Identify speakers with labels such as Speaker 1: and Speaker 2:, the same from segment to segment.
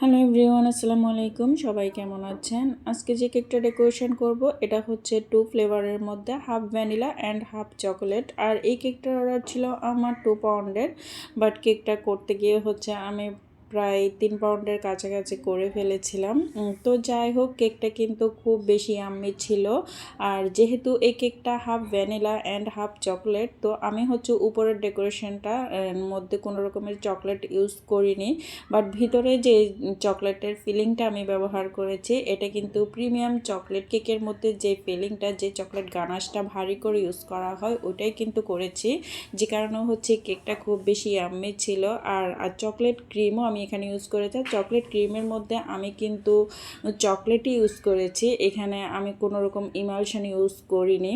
Speaker 1: Hello everyone, আসসালামু আলাইকুম। সবাই কেমন আছেন? আজকে যে কেকটা ডেকোরেশন করব, এটা হচ্ছে টু ফ্লেভারের মধ্যে half vanilla and half chocolate. আর এই কেকটার অর্ডার ছিল আমার টু পাউন্ডের, বাট কেকটা করতে গিয়ে হচ্ছে আমি প্রায় তিন পাউন্ডের কাছাকাছি করে ফেলেছিলাম। তো যাই হোক, কেকটা কিন্তু খুব বেশি আম্মি ছিল। আর যেহেতু এই কেকটা half vanilla and half chocolate তো আমি হচ্ছে উপরের ডেকোরেশনটা মধ্যে কোনো রকমের চকলেট ইউজ করিনি। বাট ভিতরে যে চকলেটের ফিলিংটা আমি ব্যবহার করেছি, এটা কিন্তু প্রিমিয়াম চকলেট কেকের মধ্যে যে ফিলিংটা যে চকলেট গানাশটা ভারী করে ইউজ করা হয়, ওটাই কিন্তু করেছি। যে কারণে হচ্ছে কেকটা খুব বেশি আম্মি ছিল। আর আর চকলেট ক্রিমও আমি এখানে ইউজ করেছি। চকলেট ক্রিমের মধ্যে আমি কিন্তু চকলেটই ইউজ করেছি। এখানে আমি কোনো রকম ইমালশন ইউজ করিনি।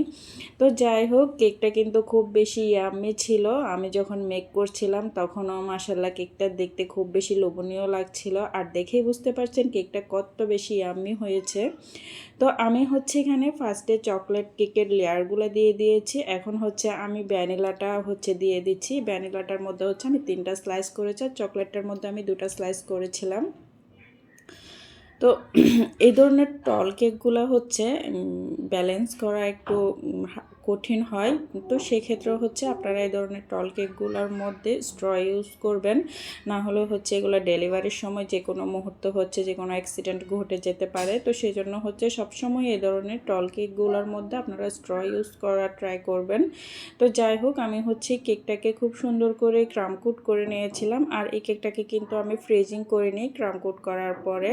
Speaker 1: তো যাই হোক কেকটা কিন্তু খুব বেশি ইয়াম্মি ছিল। আমি যখন মেক করছিলাম, তখনও মাসাল্লাহ কেকটা দেখতে খুব বেশি লোভনীয় লাগছিল। আর দেখেই বুঝতে পারছেন কেকটা কত বেশি ইয়াম্মি হয়েছে। তো আমি হচ্ছে এখানে ফার্স্টে চকলেট কেকের লেয়ারগুলো দিয়ে দিয়েছি। এখন হচ্ছে আমি ভ্যানিলাটা হচ্ছে দিয়ে দিচ্ছি। ভ্যানিলাটার মধ্যে হচ্ছে আমি তিনটা স্লাইস করেছি। আর চকলেটটার মধ্যে আমি দুটো স্লাইস করেছিলাম। তো এই ধরনের টল কেকগুলো হচ্ছে ব্যালেন্স করা একটু কঠিন হয়। তো সেক্ষেত্রে হচ্ছে আপনারা এই ধরনের টল কেকগুলোর মধ্যে স্ট্র ইউজ করবেন। না হলে হচ্ছে এগুলো ডেলিভারির সময় যে কোনো মুহূর্ত হচ্ছে যে কোনো অ্যাক্সিডেন্ট ঘটে যেতে পারে। তো সেই জন্য হচ্ছে সবসময় এই ধরনের টল কেকগুলোর মধ্যে আপনারা স্ট্র ইউজ করার ট্রাই করবেন। তো যাই হোক, আমি হচ্ছে কেকটাকে খুব সুন্দর করে ক্রামকুট করে নিয়েছিলাম। আর এই কেকটাকে কিন্তু আমি ফ্রিজিং করে নিই ক্রামকুট করার পরে।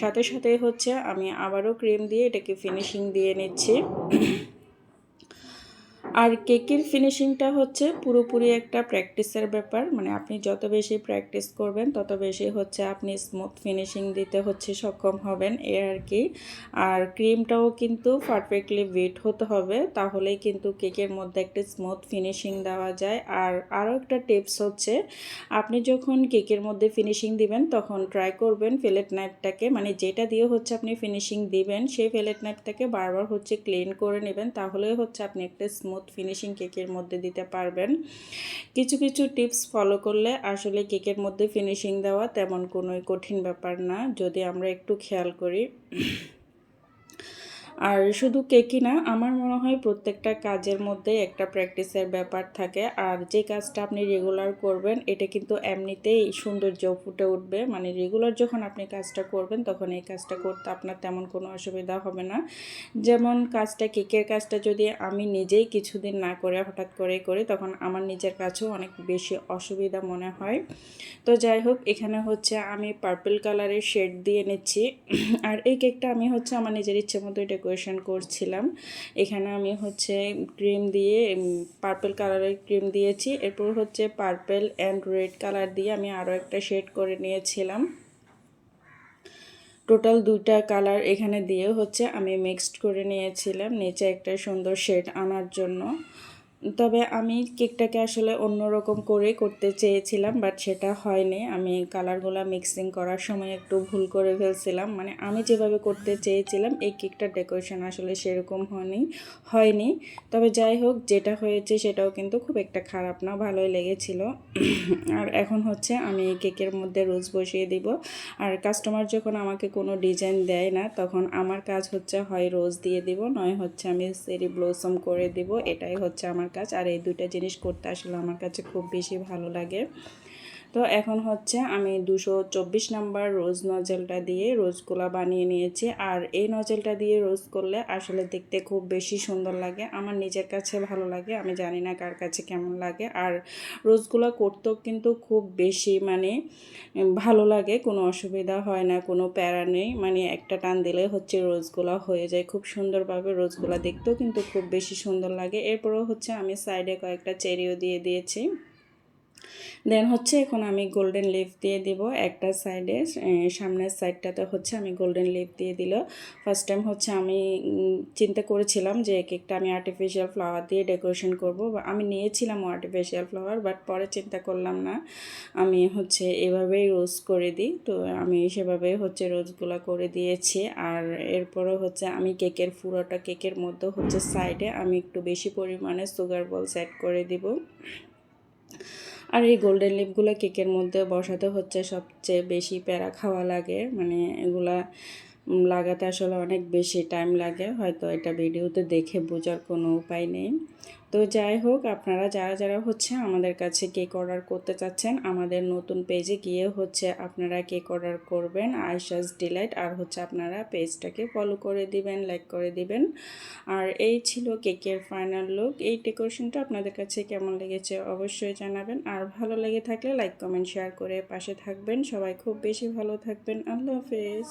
Speaker 1: সাথে সাথে হচ্ছে আমি আবারও ক্রিম দিয়ে এটাকে ফিনিশিং দিয়ে নিচ্ছি। আর কেকের ফিনিশিংটা হচ্ছে পুরোপুরি একটা প্র্যাকটিসের ব্যাপার। মানে আপনি যত বেশি প্র্যাকটিস করবেন, তত বেশি হচ্ছে আপনি স্মুথ ফিনিশিং দিতে হচ্ছে, সক্ষম হবেন এ আর কি। আর ক্রিমটাও কিন্তু পারফেক্টলি ওয়েট হতে হবে, তাহলেই কিন্তু কেকের মধ্যে একটা স্মুথ ফিনিশিং দেওয়া যায়। আর আরও একটা টিপস হচ্ছে, আপনি যখন কেকের মধ্যে ফিনিশিং দিবেন, তখন ট্রাই করবেন ফেলেট নাইফটাকে মানে যেটা দিয়ে হচ্ছে আপনি ফিনিশিং দিবেন, সেই ফেলেট নাইফটাকে বারবার হচ্ছে ক্লিন করে নেবেন তাহলে হচ্ছে আপনি একটা স্মুথ ফিনিশিং কেকের মধ্যে দিতে পারবেন। কিছু কিছু টিপস ফলো করলে আসলে কেকের মধ্যে ফিনিশিং দেওয়া তেমন কোনোই কঠিন ব্যাপার না। যদি আমরা একটু খেয়াল করি। আর শুধু কেকই না, আমার মনে হয় প্রত্যেকটা কাজের মধ্যে একটা প্র্যাকটিসের ব্যাপার থাকে। আর যে কাজটা আপনি রেগুলার করবেন, এটা কিন্তু এমনিতেই সৌন্দর্য ফুটে উঠবে। মানে রেগুলার যখন আপনি কাজটা করবেন, তখন এই কাজটা করতে আপনার তেমন কোনো অসুবিধা হবে না। যেমন কাজটা, কেকের কাজটা যদি আমি নিজেই কিছুদিন না করে, হঠাৎ করে করি, তখন আমার নিজের কাছেও অনেক বেশি অসুবিধা মনে হয়। তো যাই হোক, এখানে হচ্ছে আমি পার্পল কালারের শেড দিয়ে নিচ্ছি। আর এই কেকটা আমি হচ্ছে আমার নিজের ইচ্ছে মতো ডেকোরেশন করছিলাম। এখানে আমি হচ্ছে ক্রিম দিয়ে পার্পেল কালারের ক্রিম দিয়েছি। এরপর হচ্ছে পার্পেল অ্যান্ড রেড কালার দিয়ে আমি আরও একটা শেড করে নিয়েছিলাম। টোটাল দুইটা কালার এখানে দিয়ে হচ্ছে আমি মিক্সড করে নিয়েছিলাম। নিচে একটা সুন্দর শেড আনার জন্য। তবে আমি কেকটাকে আসলে অন্যরকম করে করতে চেয়েছিলাম বাট সেটা হয়নি। আমি কালারগুলো মিক্সিং করার সময় একটু ভুল করে ফেলছিলাম। মানে আমি যেভাবে করতে চেয়েছিলাম, এই কেকটার ডেকোরেশন আসলে সেরকম হয়নি হয়নি। তবে যাই হোক, যেটা হয়েছে সেটাও কিন্তু খুব একটা খারাপ না, ভালোই লেগেছিল। আর এখন হচ্ছে আমি কেকের মধ্যে রোজ বসিয়ে দিব। আর কাস্টমার যখন আমাকে কোনো ডিজাইন দেয় না, তখন আমার কাজ হচ্ছে হয় রোজ দিয়ে দিব, নয় হচ্ছে আমি সেরি ব্লসম করে দিব। এটাই হচ্ছে আমার কাজ। আর এই দুইটা জিনিস করতে আসলে আমার কাছে খুব বেশি ভালো লাগে। তো এখন হচ্ছে আমি দুশো চব্বিশ নাম্বার রোজ নজেলটা দিয়ে রোজগুলা বানিয়ে নিয়েছি। আর এই নজেলটা দিয়ে রোজ করলে আসলে দেখতে খুব বেশি সুন্দর লাগে। আমার নিজের কাছে ভালো লাগে, আমি জানি না কার কাছে কেমন লাগে। আর রোজগুলো করতেও কিন্তু খুব বেশি মানে ভালো লাগে, কোনো অসুবিধা হয় না, কোনো প্যারা নেই। মানে একটা টান দিলে হচ্ছে রোজগুলো হয়ে যায়। খুব সুন্দরভাবে রোজগুলো দেখতেও কিন্তু খুব বেশি সুন্দর লাগে। এরপরও হচ্ছে আমি সাইডে কয়েকটা চেরিও দিয়ে দিয়েছি। দেন হচ্ছে এখন আমি গোল্ডেন লিফ দিয়ে দিব একটা সাইডে সামনের সাইডটাতে হচ্ছে আমি গোল্ডেন লিফ দিয়ে দিল। ফার্স্ট টাইম হচ্ছে আমি চিন্তা করেছিলাম যে কেকটা আমি আর্টিফিশিয়াল ফ্লাওয়ার দিয়ে ডেকোরেশন করব। আমি নিয়েছিলাম আর্টিফিশিয়াল ফ্লাওয়ার বাট পরে চিন্তা করলাম না। আমি হচ্ছে এভাবেই রোজ করে দিই। তো আমি সেভাবে হচ্ছে রোজগুলো করে দিয়েছি। আর এরপরও হচ্ছে আমি কেকের পুরোটা কেকের মধ্যে হচ্ছে সাইডে আমি একটু বেশি পরিমাণে সুগার বল সেট করে দিব। আর এই গোল্ডেন লিপগুলো কেকের মধ্যে বসাতে হচ্ছে সবচেয়ে বেশি প্যারা খাওয়া লাগে। মানে এগুলা লাগাতে আসলে অনেক বেশি টাইম লাগে। হয়তো এটা ভিডিওতে দেখে বোঝার কোনো উপায় নেই। তো যাই হোক, আপনারা যারা যারা হচ্ছে আমাদের কাছে কেক অর্ডার করতে চাচ্ছেন, আমাদের নতুন পেজে গিয়ে হচ্ছে আপনারা কেক অর্ডার করবেন আইসাস ডিলাইট আর হচ্ছে আপনারা পেজটাকে ফলো করে দিবেন লাইক করে দিবেন। আর এই ছিল কেকের ফাইনাল লুক এই ডেকোরেশনটা আপনাদের কাছে কেমন লেগেছে অবশ্যই জানাবেন। আর ভালো লেগে থাকলে লাইক কমেন্ট শেয়ার করে পাশে থাকবেন। সবাই খুব বেশি ভালো থাকবেন। আল্লাহ হাফেজ।